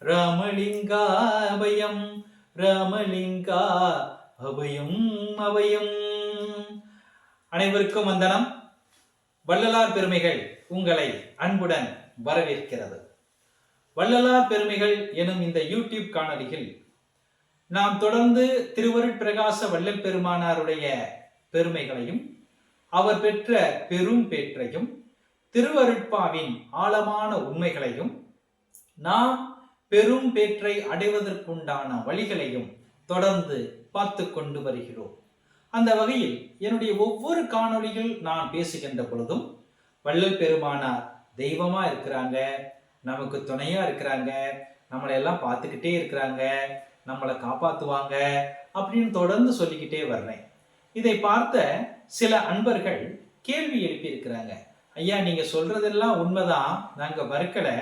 ராமலிங்கா அபயம் ராமலிங்கா அபயம் அபயம். அனைவருக்கும் வந்தனம். வள்ளலார் பெருமைகள் உங்களை அன்புடன் வரவேற்கிறது. வள்ளலார் பெருமைகள் எனும் இந்த யூடியூப் காணொலியில் நாம் தொடர்ந்து திருவருட்பிரகாச வள்ளல் பெருமானாருடைய பெருமைகளையும் அவர் பெற்ற பெரும் பேற்றையும் திருவருட்பாவின் ஆழமான உண்மைகளையும் நாம் பெரும் பேற்றை அடைவதற்குண்டான வழிகளையும் தொடர்ந்து பார்த்து கொண்டு வருகிறோம். அந்த வகையில் என்னுடைய ஒவ்வொரு காணொளியில் நான் பேசுகின்ற பொழுதும் வள்ளல் பெருமானார் தெய்வமா இருக்கிறாங்க நமக்கு துணையா இருக்கிறாங்க நம்மளை எல்லாம் பார்த்துக்கிட்டே இருக்கிறாங்க நம்மளை காப்பாத்துவாங்க அப்படின்னு தொடர்ந்து சொல்லிக்கிட்டே வர்றேன். இதை பார்த்த சில அன்பர்கள் கேள்வி எழுப்பியிருக்கிறாங்க. ஐயா நீங்க சொல்றதெல்லாம் உண்மைதான். நாங்க வறுக்கலை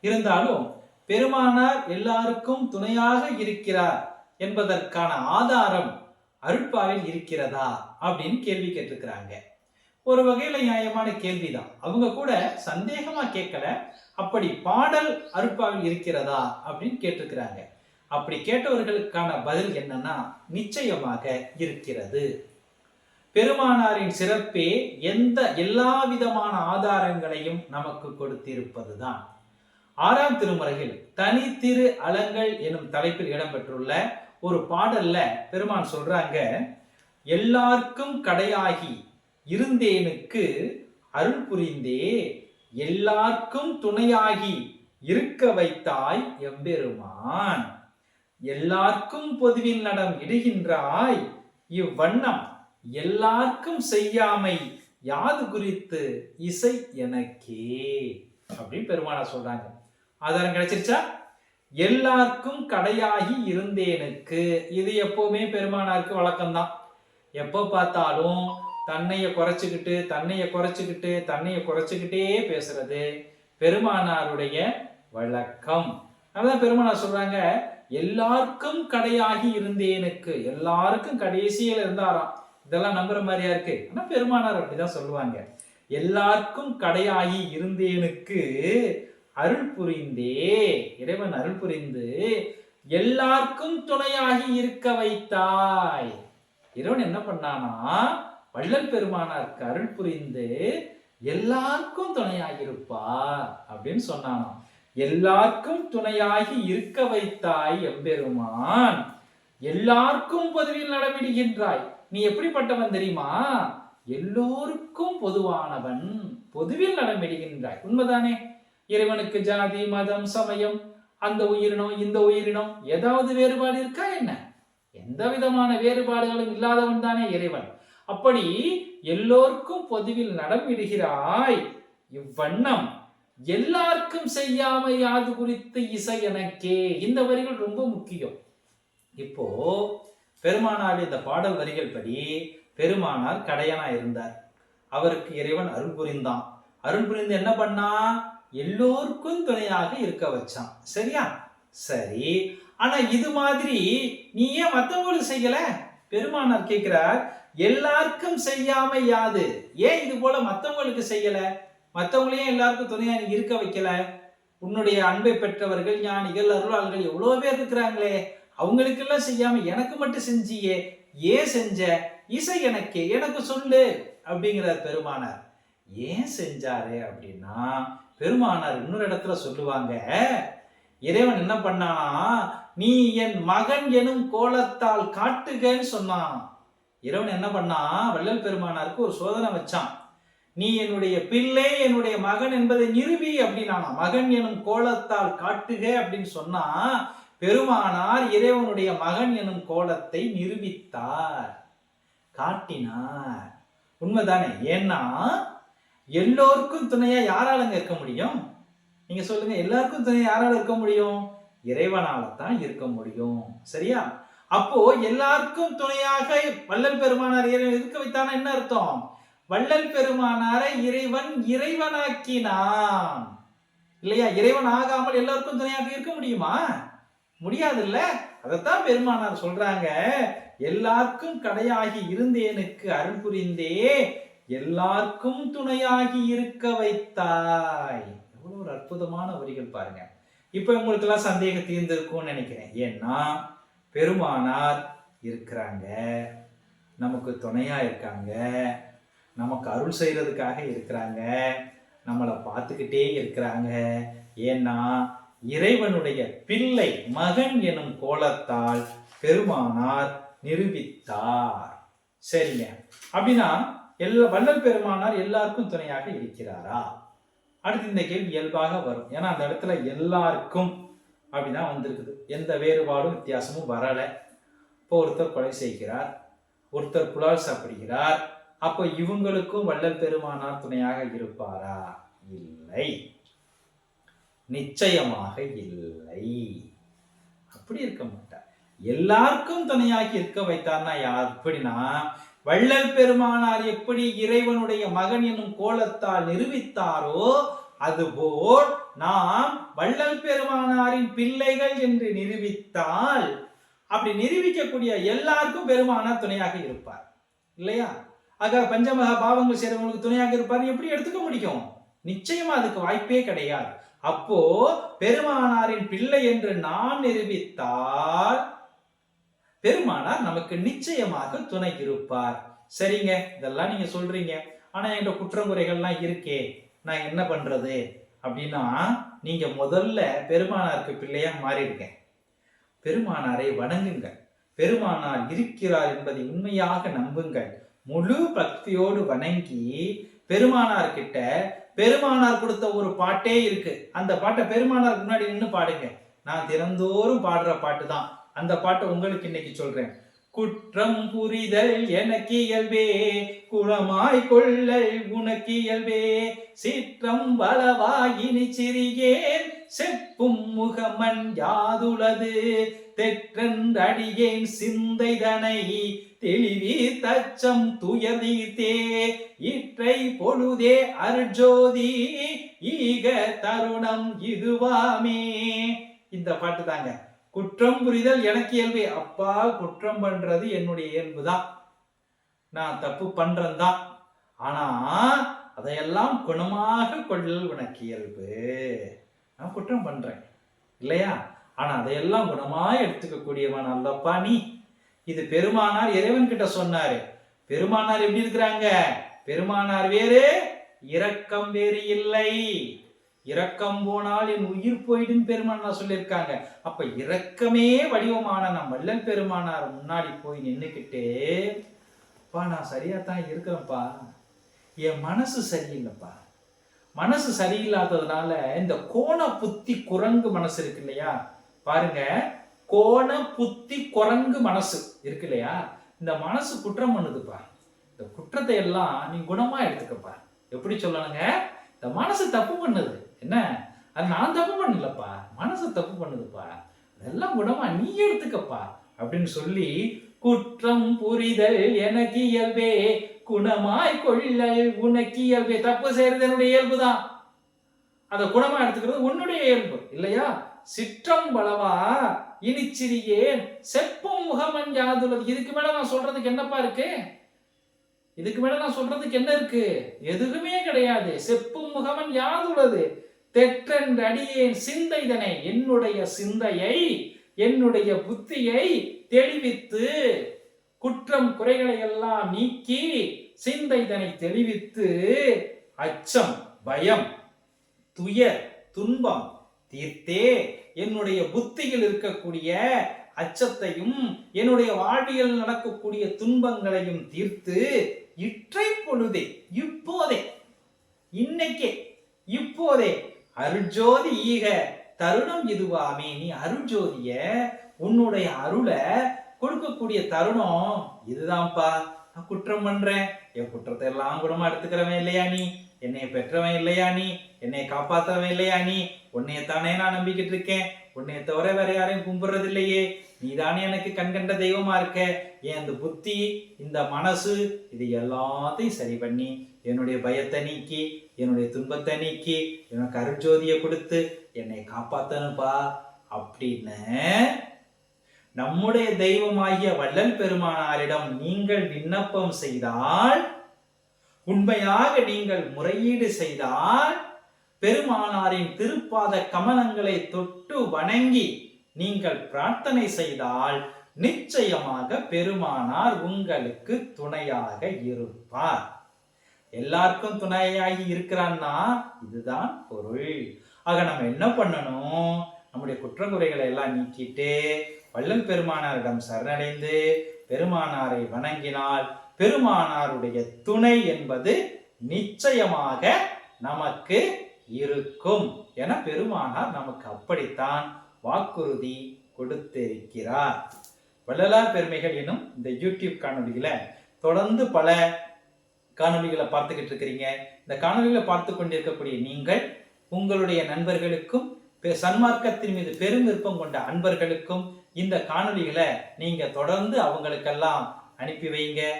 இருந்தாலும் பெருமானார் எல்லாருக்கும் துணையாக இருக்கிறார் என்பதற்கான ஆதாரம் அருட்பாவில் இருக்கிறதா அப்படின்னு கேள்வி கேட்டிருக்கிறாங்க. ஒரு வகையில நியாயமான கேள்விதான். அவங்க கூட சந்தேகமா கேட்கல. அப்படி பாடல் அருட்பாவில் இருக்கிறதா அப்படின்னு கேட்டிருக்கிறாங்க. அப்படி கேட்டவர்களுக்கான பதில் என்னன்னா நிச்சயமாக இருக்கிறது. பெருமானாரின் சிறப்பே எந்த எல்லா விதமான ஆதாரங்களையும் நமக்கு கொடுத்திருப்பதுதான். ஆறாம் திருமுறையில் தனி திரு அலங்கள் எனும் தலைப்பில் இடம்பெற்றுள்ள ஒரு பாடல்ல பெருமான் சொல்றாங்க எல்லாருக்கும் கடையாகி இருந்தேனுக்கு அருள் புரிந்தே எல்லாருக்கும் துணையாகி இருக்க வைத்தாய் எம்பெருமான். எல்லாருக்கும் பொதுவில் நடம் இடுகின்றாய் இவ்வண்ணம் எல்லாருக்கும் செய்யாமை யாது குறித்து இசை எனக்கே. அப்படின்னு பெருமானா சொல்றாங்க. ஆதாரம் கிடைச்சிருச்சா? எல்லாருக்கும் கடையாகி இருந்தேனுக்கு. இது எப்பவுமே பெருமானாருக்கு வழக்கம்தான். எப்போ பார்த்தாலும் தன்னைய குறைச்சிக்கிட்டு தன்னைய குறைச்சிக்கிட்டு தன்னைய குறைச்சிக்கிட்டே பேசுறது பெருமானாருடைய வழக்கம். அதான் பெருமானார் சொல்றாங்க எல்லாருக்கும் கடையாகி இருந்தேனுக்கு. எல்லாருக்கும் கடைசியில் இருந்தாராம். இதெல்லாம் நம்புற மாதிரியா இருக்கு? ஆனா பெருமானார் அப்படிதான் சொல்லுவாங்க. எல்லாருக்கும் கடையாகி இருந்தேனுக்கு. அருள் புரிந்தே இறைவன் அருள் புரிந்து எல்லாருக்கும் துணையாகி இருக்க வைத்தாய். இறைவன் என்ன பண்ணானா வள்ளல் பெருமானாருக்கு அருள் புரிந்து எல்லாருக்கும் துணையாகி இருப்பா அப்படின்னு சொன்னானாம். எல்லாருக்கும் துணையாகி இருக்க வைத்தாய் எம்பெருமான். எல்லாருக்கும் பொதுவில் நடமிடுகின்றாய் நீ எப்படிப்பட்டவன் தெரியுமா? எல்லோருக்கும் பொதுவானவன் பொதுவில் நடமிடுகின்றாய். உண்மைதானே? இறைவனுக்கு ஜாதி மதம் சமயம் அந்த உயிரினம் இந்த உயிரினம் ஏதாவது வேறுபாடு இருக்கா என்ன? எந்த விதமான வேறுபாடுகளும் இல்லாதவன் தானே இறைவன். அப்படி எல்லோருக்கும் பொதுவில் நடமிடுகிறாய் இவ்வண்ணம் எல்லாருக்கும் செய்யாமை யாது குறித்து இசை எனக்கே. இந்த வரிகள் ரொம்ப முக்கியம். இப்போ பெருமானார் இந்த பாடல் வரிகள் படி பெருமானார் கடையனா இருந்தார். அவருக்கு இறைவன் அருள் புரிந்தான். அருள் புரிந்து என்ன பண்ணா எல்லோருக்கும் துணையாக இருக்க வச்சான். சரியா? சரி. ஆனா இது மாதிரி நீ ஏன் மற்றவங்களுக்கு செய்யல? பெருமானார் கேட்கிறார் எல்லாருக்கும் செய்யாம யாது? ஏன் இது போல மற்றவங்களுக்கு செய்யல? மற்றவங்களையும் எல்லாருக்கும் துணையா நீ இருக்க வைக்கல? உன்னுடைய அன்பை பெற்றவர்கள் ஞானிகள் அருளாளர்கள் எவ்வளவு பேர் இருக்கிறாங்களே? அவங்களுக்கெல்லாம் செய்யாம எனக்கு மட்டும் செஞ்சியே? ஏன் செஞ்ச? இசை எனக்கு எனக்கு சொல்லு அப்படிங்கிறார் பெருமானார். ஏன் செஞ்சாரு அப்படின்னா பெருமானார் இன்னொரு இடத்துல சொல்லுவாங்க இறைவன் என்ன பண்ணானா நீ என் மகன் எனும் கோலத்தால் காட்டுகன்னு சொன்னான். இறைவன் என்ன பண்ணா வள்ளல் பெருமானாருக்கு ஒரு சோதனை வச்சான். நீ என்னுடைய பிள்ளை என்னுடைய மகன் என்பதை நிரூபி அப்படின்னா மகன் எனும் கோலத்தால் காட்டுக அப்படின்னு சொன்னா பெருமானார் இறைவனுடைய மகன் எனும் கோலத்தை நிரூபித்தார் காட்டினார். உண்மைதானே? ஏன்னா எல்லோருக்கும் துணையா யாராலங்க இருக்க முடியும்? நீங்க சொல்லுங்க எல்லாருக்கும் துணை யாரால இருக்க முடியும்? இறைவனால தான் இருக்க முடியும். சரியா? அப்போ எல்லாருக்கும் துணையாக வள்ளல் பெருமானார் இறை- இருக்க வைத்தானா என்ன அர்த்தம்? வள்ளல் பெருமானாரை இறைவன் இறைவனாக்கினான். இல்லையா? இறைவன் ஆகாமல் எல்லாருக்கும் துணையாக இருக்க முடியுமா? முடியாதுல்ல? அதைத்தான் பெருமானார் சொல்றாங்க. எல்லாருக்கும் கடையாகி இருந்தேனுக்கு அருள் புரிந்தே எல்லாருக்கும் துணையாகி இருக்க வைத்தாய். எவ்வளவு ஒரு அற்புதமான வரிகள் பாருங்க. இப்ப உங்களுக்கு எல்லாம் சந்தேகம் தீர்ந்திருக்கும்னு நினைக்கிறேன். ஏன்னா பெருமானார் இருக்கிறாங்க. நமக்கு துணையா இருக்காங்க. நமக்கு அருள் செய்யறதுக்காக இருக்கிறாங்க. நம்மளை பார்த்துக்கிட்டே இருக்கிறாங்க. ஏன்னா இறைவனுடைய பிள்ளை மகன் எனும் கோலத்தால் பெருமானார் நிரூபித்தார். சரிங்க. அப்படின்னா எல்லா வள்ளல் பெருமானார் எல்லாருக்கும் துணையாக இருக்கிறாரா? அடுத்து இந்த கேள்வி இயல்பாக வரும். ஏன்னா அந்த இடத்துல எல்லாருக்கும் அப்படிதான் வந்திருக்குது. எந்த வேறுபாடும் வித்தியாசமும் வரலை. இப்போ ஒருத்தர் கொலை செய்கிறார். ஒருத்தர் புலால் சாப்பிடுகிறார். அப்போ இவங்களுக்கும் வள்ளல் பெருமானார் துணையாக இருப்பாரா? இல்லை. நிச்சயமாக இல்லை. அப்படி இருக்க மாட்டார். எல்லாருக்கும் துணையாகி இருக்க வைத்தார்னா யார்? எப்படின்னா வள்ளல் பெருமானார் எப்படி இறைவனுடைய மகன் என்னும் கோலத்தால் நிரூபித்தாரோ அதுபோல் நாம் வள்ளல் பெருமானாரின் பிள்ளைகள் என்று நிரூபித்தால் அப்படி நிரூபிக்கக்கூடிய எல்லாருக்கும் பெருமானார் துணையாக இருப்பார். இல்லையா? ஆக பஞ்சமகா பாவங்கள் செய்கிறவங்களுக்கு துணையாக இருப்பார். எப்படி எடுத்துக்க முடியும்? நிச்சயமா அதுக்கு வாய்ப்பே கிடையாது. அப்போ பெருமானாரின் பிள்ளை என்று நாம் நிரூபித்தால் பெருமானார் நமக்கு நிச்சயமாக துணை இருப்பார். சரிங்க? இதெல்லாம் நீங்க சொல்றீங்க. ஆனா என்கிட்ட குற்றங்குறைகள்லாம் இருக்கே. நான் என்ன பண்றது? அப்படின்னா நீங்க முதல்ல பெருமானாருக்கு பிள்ளையா மாறிடுங்க. பெருமானாரை வணங்குங்கள். பெருமானார் இருக்கிறார் என்பதை உண்மையாக நம்புங்கள். முழு பக்தியோடு வணங்கி பெருமானார் கிட்ட பெருமானார் கொடுத்த ஒரு பாட்டே இருக்கு. அந்த பாட்டை பெருமானார் முன்னாடி நின்று பாடுங்க. நான் தினந்தோறும் பாடுற பாட்டு தான் அந்த பாட்டை உங்களுக்கு இன்னைக்கு சொல்றேன். குற்றம் புரிதல் எனக்கு இயல்பே குணமாய் கொள்ளல் உனக்கு இயல்பே. சீற்றம் வளவாயினி சிறியேன் செப்பும் முகமன் யாதுளது. தெற்றென்றடியேன் சிந்தைதனை தெளிவி தச்சம் துயர்தீர்த்தே. இற்றை பொழுதே அர்ஜோதி ஈக தருணம் இதுவாமே. இந்த பாட்டு தாங்க. குற்றம் புரிதல் எனக்கு இயல்பே. அப்பா குற்றம் பண்றது என்னுடைய இயல்பு தான் நான் தப்பு பண்றேன் தான் ஆனா அதையெல்லாம் குணமாக கொள்ளல் உனக்கு இயல்பு. நான் குற்றம் பண்றேன். இல்லையா? ஆனா அதையெல்லாம் குணமாக எடுத்துக்கக்கூடியவன் அல்லப்பா நீ. இது பெருமானார் இறைவன் கிட்ட சொன்னாரு. பெருமானார் எப்படி இருக்கிறாங்க? பெருமானார் வேறு இரக்கம் வேறு இல்லை. இரக்கம் போனால் என் உயிர் போயிடும் பெருமானார் சொல்லியிருக்காங்க. அப்ப இரக்கமே வடிவமான நம் வள்ளல் பெருமானார் முன்னாடி போய் நின்னுக்கிட்டு அப்பா நான் சரியா தான் இருக்கிறேன்ப்பா. என் மனசு சரியில்லைப்பா. மனசு சரியில்லாததுனால இந்த கோண புத்தி குரங்கு மனசு இருக்கு இல்லையா? பாருங்க கோண புத்தி குரங்கு மனசு இருக்கு இல்லையா? இந்த மனசு குற்றம் பண்ணுதுப்பா. இந்த குற்றத்தை எல்லாம் நீ குணமா எடுத்துக்கப்பா. எப்படி சொல்லணுங்க? இந்த மனசு தப்பு பண்ணுது. என்ன? அது நான் தப்பு பண்ணலப்பா. மனசு தப்பு பண்ணுதுப்பா. அதெல்லாம் குணமா? நீ எடுத்துக்கப்பா. அப்படின்னு சொல்லி குற்றம் புரிதல் எனக்கு இயல்பே. குணமாய் கொள்ளல் உனக்கு இயல்பே. தப்பு செய்யறது என்னுடைய இயல்புதான். அதை குணமா எடுத்துக்கிறது உன்னுடைய இயல்பு. இல்லையா? சிற்றம் பலவா? இனிச்சிறியேன் செப்பும் முகமன் யாதுள்ளது இதுக்கு மேல நான் சொல்றதுக்கு என்னப்பா இருக்கு? இதுக்கு மேல நான் சொல்றதுக்கு என்ன இருக்கு? எதுவுமே கிடையாது. செப்பும் முகமன் யாதுள்ளது தெற்றென்று அடியேன் சிந்தைதனை என்னுடைய சிந்தையை என்னுடைய புத்தியை தெளிவித்து குற்றம் குறைகளை எல்லாம் நீக்கி சிந்தைதனை தெளிவித்து அச்சம் பயம் துயர் துன்பம் தீர்த்தே என்னுடைய புத்தியில் இருக்கக்கூடிய அச்சத்தையும் என்னுடைய வாழ்வியல் நடக்கக்கூடிய துன்பங்களையும் தீர்த்து இற்றை பொழுதே இப்போதே இன்னைக்கே இப்போதே அருட்ஜோதி ஈக தருணம் இதுவாமே நீ அருட்ஜோதிய உன்னுடைய அருளை கொடுக்கக்கூடிய தருணம் இதுதான்ப்பா. நான் குற்றம் பண்றேன். என் குற்றத்தை எல்லாம் குணமா எடுத்துக்கிறவன் இல்லையா நீ? என்னை பெற்றவன் இல்லையா நீ? என்னை காப்பாற்றவன் இல்லையா நீ? உன்னைய தானே நான் நம்பிக்கிட்டு இருக்கேன். உன்னைய தவிர வேற யாரையும் கும்பிடுறது இல்லையே நீதானே எனக்கு கண்கண்ட தெய்வமா இருக்க? என் இந்த புத்தி இந்த மனசு இது எல்லாத்தையும் சரி பண்ணி என்னுடைய பயத்தை நீக்கி என்னுடைய துன்பத்தை நீக்கி எனக்கு அருட்ஜோதியை கொடுத்து என்னை காப்பாத்தனுப்பா அப்படின்னு நம்முடைய தெய்வமாகிய வள்ளல் பெருமானாரிடம் நீங்கள் விண்ணப்பம் செய்தால் உண்மையாக நீங்கள் முறையீடு செய்தால் பெருமானாரின் திருப்பாத கமலங்களை தொட்டு வணங்கி நீங்கள் பிரார்த்தனை செய்தால் நிச்சயமாக பெருமானார் உங்களுக்கு துணையாக இருப்பார். எல்லாருக்கும் துணையாகி இருக்கிறான்னா இதுதான் பொருள். ஆக நம்ம என்ன பண்ணணும்? நம்முடைய குற்றங்குறைகளை எல்லாம் நீக்கிட்டு வள்ளல் பெருமானாரிடம் சரணடைந்து பெருமானாரை வணங்கினால் பெருமானாருடைய துணை என்பது நிச்சயமாக நமக்கு இருக்கும். என பெருமானார் நமக்கு அப்படித்தான் வாக்குறுதி கொடுத்திருக்கிறார். வள்ளலார் பெருமைகள் எனும் இந்த யூடியூப் காணொலிகளை தொடர்ந்து பல காணொலிகளை பார்த்துக்கிட்டு இருக்கிறீங்க. இந்த காணொளிகளை பார்த்து கொண்டிருக்கக்கூடிய நீங்கள் உங்களுடைய நண்பர்களுக்கும் பெ- சன்மார்க்கத்தின் மீது பெரும் விருப்பம் கொண்ட அன்பர்களுக்கும் இந்த காணொளிகளை நீங்க தொடர்ந்து அவங்களுக்கெல்லாம் அனுப்பி வைங்க.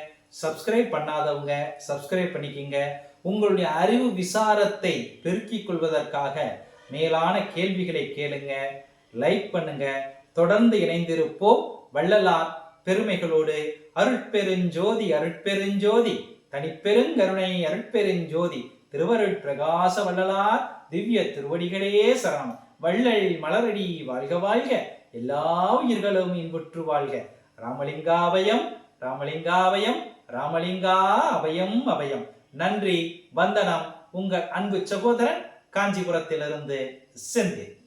சப்ஸ்கிரைப் பண்ணாதவங்க சப்ஸ்கிரைப் பண்ணிக்கிங்க. உங்களுடைய அறிவு விசாரத்தை பெருக்கிக் கொள்வதற்காக மேலான கேள்விகளை கேளுங்க லைக் பண்ணுங்க. தொடர்ந்து இணைந்திருப்போம். வள்ளலார் பெருமைகளோடு அருட்பெருஞ்சோதி அருட்பெருஞ்சோதி தனிப்பெருங்கருணை அருட்பெருஞ்சோதி திருவருட் பிரகாச வள்ளலார் திவ்ய திருவடிகளே சரணம். வள்ளல் மலரடி வாழ்க வாழ்க. எல்லா உயிர்களும் இன்புற்று வாழ்க. ராமலிங்காவயம் ராமலிங்காவயம். ராமலிங்கா அபயம் அபயம். நன்றி வந்தனம். உங்கள் அன்பு சகோதரன் காஞ்சிபுரத்திலிருந்து செந்தில்